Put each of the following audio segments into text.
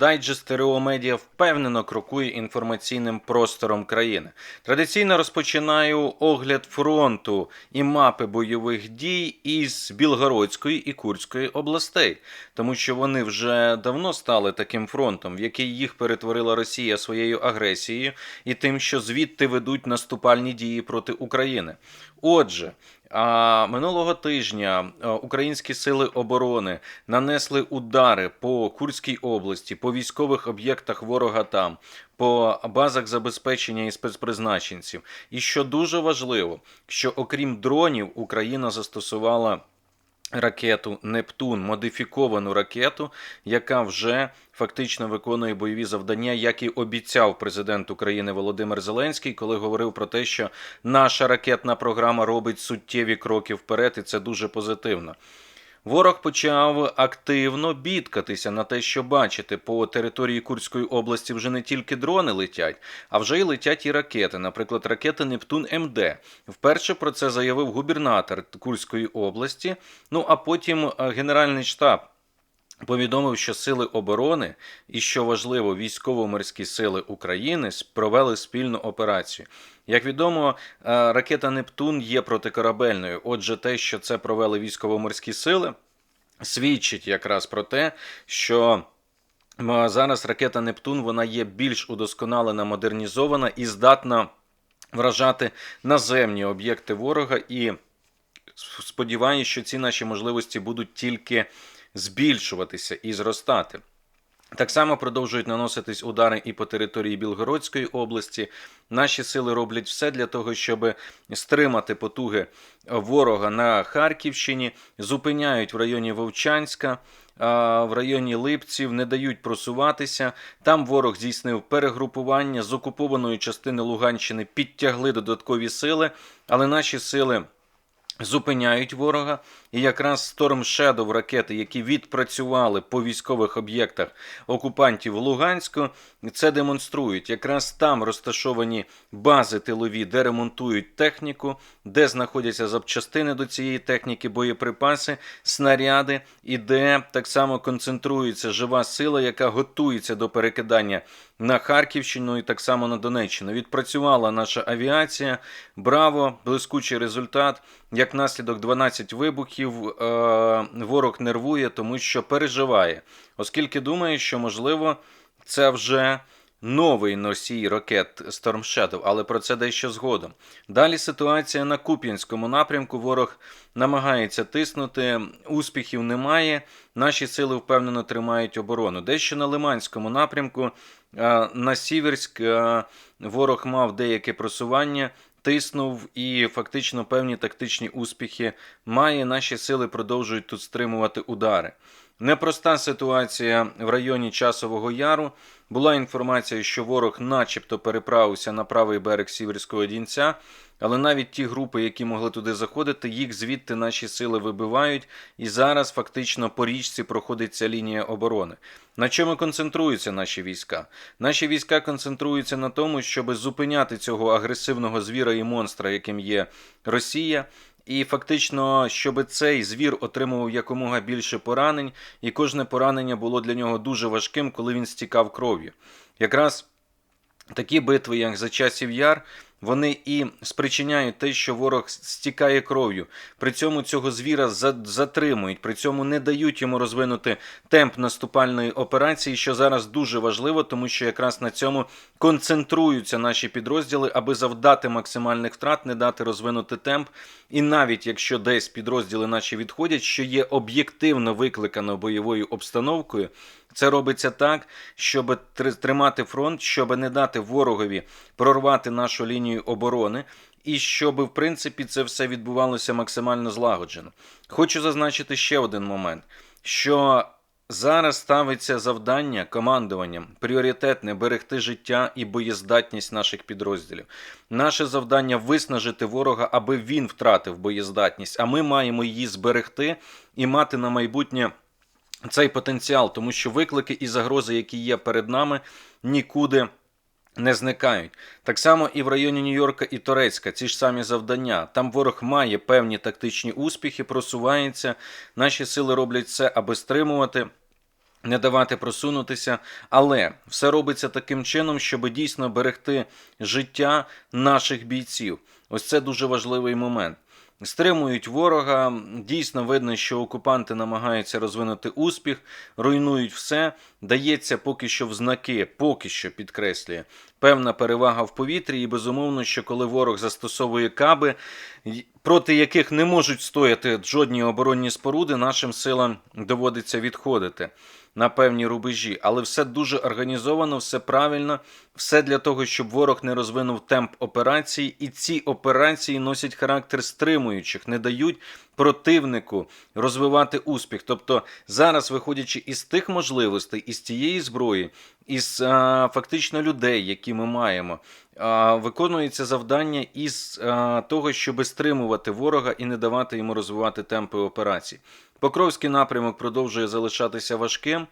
дайджест РО Медіа впевнено крокує інформаційним простором країни. Традиційно розпочинаю огляд фронту і мапи бойових дій із Білгородської і Курської областей, тому що вони вже давно стали таким фронтом, в який їх перетворила Росія своєю агресією і тим, що звідти ведуть наступальні дії проти України. Отже, минулого тижня українські сили оборони нанесли удари по Курській області, по військових об'єктах ворога там, по базах забезпечення і спецпризначенців. І що дуже важливо, що окрім дронів, Україна застосувала. Ракету Нептун, модифіковану ракету, яка вже фактично виконує бойові завдання, як і обіцяв президент України Володимир Зеленський, коли говорив про те, що наша ракетна програма робить суттєві кроки вперед, і це дуже позитивно. Ворог почав активно бідкатися на те, що бачите, по території Курської області вже не тільки дрони летять, а вже й летять і ракети. Наприклад, ракети Нептун МД. Вперше про це заявив губернатор Курської області. Ну а потім е, Генеральний штаб. Повідомив, що сили оборони і що важливо, військово-морські сили України провели спільну операцію. Як відомо, е, ракета Нептун є протикорабельною. Отже, те, що це провели військово-морські сили, свідчить якраз про те, що зараз ракета Нептун вона є більш удосконалена, модернізована і здатна вражати наземні об'єкти ворога. І сподіваюся, що ці наші можливості будуть тільки збільшуватися і зростати. Так само продовжують наноситись удари і по території Білгородської області. Наші сили роблять все для того, щоб стримати потуги ворога на Харківщині, зупиняють в районі Вовчанська, в районі Липців, не дають просуватися. Там ворог здійснив перегрупування з окупованої частини Луганщини, підтягли додаткові сили, але наші сили. Зупиняють ворога, і якраз Storm Shadow ракети, які відпрацювали по військових об'єктах окупантів Луганську, це демонструють. Якраз там розташовані бази тилові, де ремонтують техніку, де знаходяться запчастини до цієї техніки, боєприпаси, снаряди, і де так само концентрується жива сила, яка готується до перекидання на Харківщину і так само на Донеччину. Відпрацювала наша авіація. Браво, блискучий результат. Як наслідок 12 вибухів, е, ворог нервує, тому що переживає, оскільки думає, що можливо це вже. Новий носій ракет Storm Shadow, але про це дещо згодом. Далі ситуація на Куп'янському напрямку. Ворог намагається тиснути, успіхів немає. Наші сили впевнено тримають оборону. Дещо на Лиманському напрямку, на Сіверськ ворог мав деяке просування тиснув і фактично певні тактичні успіхи має. Наші сили продовжують тут стримувати удари. Непроста ситуація в районі Часового Яру. Була інформація, що ворог, начебто, переправився на правий берег Сіверського Дінця, але навіть ті групи, які могли туди заходити, їх звідти наші сили вибивають, і зараз фактично по річці проходить ця лінія оборони. На чому концентруються наші війська? Наші війська концентруються на тому, щоб зупиняти цього агресивного звіра і монстра, яким є Росія. І фактично, щоб цей звір отримував якомога більше поранень, і кожне поранення було для нього дуже важким, коли він стікав кров'ю. Якраз такі битви, як за часів яр, вони і спричиняють те, що ворог стікає кров'ю. При цьому цього звіра затримують, при цьому не дають йому розвинути темп наступальної операції, що зараз дуже важливо, тому що якраз на цьому концентруються наші підрозділи, аби завдати максимальних втрат, не дати розвинути темп. І навіть якщо десь підрозділи наші відходять, що є об'єктивно викликано бойовою обстановкою. Це робиться так, щоб тримати фронт, щоб не дати ворогові прорвати нашу лінію оборони, і щоб, в принципі, це все відбувалося максимально злагоджено. Хочу зазначити ще один момент: що зараз ставиться завдання командуванням пріоритетне берегти життя і боєздатність наших підрозділів. Наше завдання виснажити ворога, аби він втратив боєздатність, а ми маємо її зберегти і мати на майбутнє цей потенціал, тому що виклики і загрози, які є перед нами, нікуди. Не зникають так само і в районі Нью-Йорка і Торецька. Ці ж самі завдання. Там ворог має певні тактичні успіхи, просувається. Наші сили роблять все, аби стримувати не давати просунутися, але все робиться таким чином, щоб дійсно берегти життя наших бійців. Ось це дуже важливий момент. Стримують ворога. Дійсно видно, що окупанти намагаються розвинути успіх, руйнують все. Дається поки що в знаки, поки що підкреслює певна перевага в повітрі, і безумовно, що коли ворог застосовує каби, проти яких не можуть стояти жодні оборонні споруди, нашим силам доводиться відходити на певні рубежі. Але все дуже організовано, все правильно, все для того, щоб ворог не розвинув темп операції, і ці операції носять характер стримуючих, не дають противнику розвивати успіх. Тобто зараз, виходячи із тих можливостей, із тієї зброї, із а, фактично людей, які ми маємо, виконується завдання із того, щоб стримувати ворога і не давати йому розвивати темпи операцій. Покровський напрямок продовжує залишатися важким.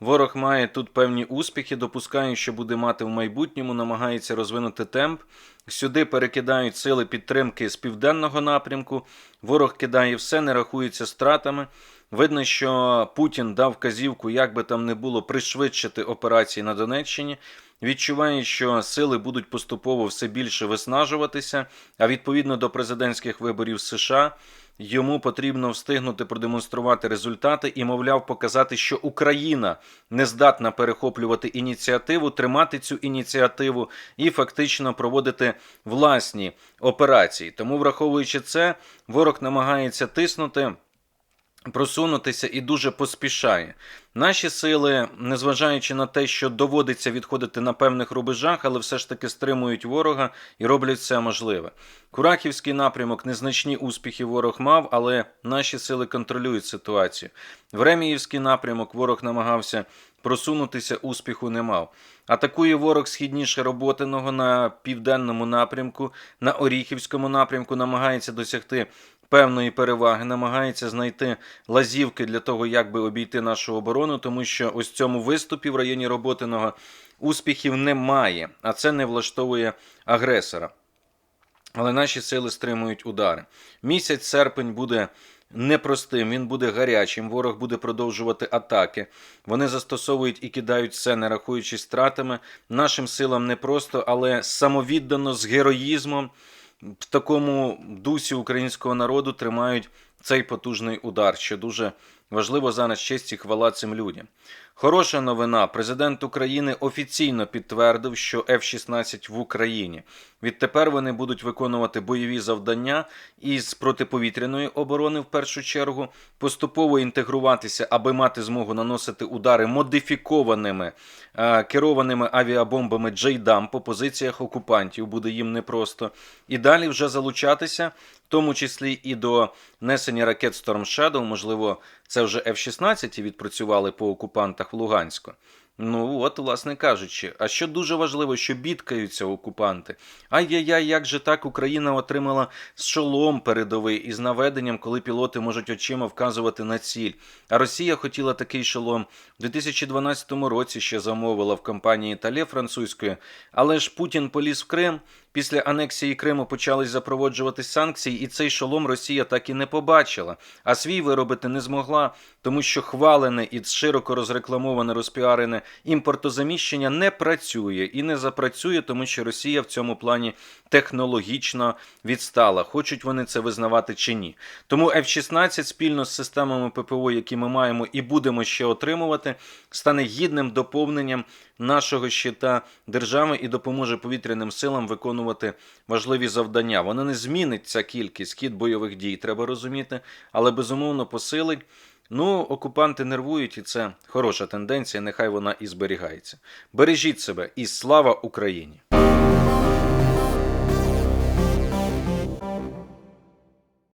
Ворог має тут певні успіхи, допускає, що буде мати в майбутньому, намагається розвинути темп. Сюди перекидають сили підтримки з південного напрямку. Ворог кидає все, не рахується стратами. Видно, що Путін дав вказівку, як би там не було, пришвидшити операції на Донеччині. Відчуває, що сили будуть поступово все більше виснажуватися, а відповідно до президентських виборів США йому потрібно встигнути продемонструвати результати і, мовляв, показати, що Україна не здатна перехоплювати ініціативу, тримати цю ініціативу і фактично проводити власні операції. Тому, враховуючи це, ворог намагається тиснути просунутися і дуже поспішає. Наші сили, незважаючи на те, що доводиться відходити на певних рубежах, але все ж таки стримують ворога і роблять все можливе. Курахівський напрямок незначні успіхи ворог мав, але наші сили контролюють ситуацію. Времіївський напрямок ворог намагався просунутися, успіху не мав. Атакує ворог східніше роботиного на південному напрямку, на Оріхівському напрямку, намагається досягти певної переваги, намагається знайти лазівки для того, як би обійти нашу оборону, тому що ось цьому виступі в районі роботиного успіхів немає, а це не влаштовує агресора. Але наші сили стримують удари. Місяць серпень буде непростим, він буде гарячим. Ворог буде продовжувати атаки. Вони застосовують і кидають все, не рахуючись стратами. Нашим силам непросто, але самовіддано з героїзмом в такому дусі українського народу тримають цей потужний удар, що дуже важливо зараз честь і хвала цим людям. Хороша новина. Президент України офіційно підтвердив, що F-16 в Україні. Відтепер вони будуть виконувати бойові завдання із протиповітряної оборони в першу чергу, поступово інтегруватися, аби мати змогу наносити удари модифікованими е, керованими авіабомбами Джейдам по позиціях окупантів. Буде їм непросто. І далі вже залучатися, в тому числі і до несення ракет Storm Shadow, можливо, це вже F-16 відпрацювали по окупантах в Луганську. Ну, от, власне кажучи, а що дуже важливо, що бідкаються окупанти. Ай-яй-яй, як же так Україна отримала шолом передовий із наведенням, коли пілоти можуть очима вказувати на ціль. А Росія хотіла такий шолом у 2012 році ще замовила в компанії Тале французької, але ж Путін поліз в Крим. Після анексії Криму почали запроваджуватись санкції, і цей шолом Росія так і не побачила, а свій виробити не змогла, тому що хвалене і широко розрекламоване розпіарене імпортозаміщення не працює і не запрацює, тому що Росія в цьому плані технологічно відстала. Хочуть вони це визнавати чи ні. Тому F-16 спільно з системами ППО, які ми маємо і будемо ще отримувати, стане гідним доповненням нашого щита держави і допоможе повітряним силам виконувати важливі завдання. Вона не змінить ця кількість кіт бойових дій, треба розуміти, але безумовно посилить. Ну, окупанти нервують, і це хороша тенденція. Нехай вона і зберігається. Бережіть себе і слава Україні!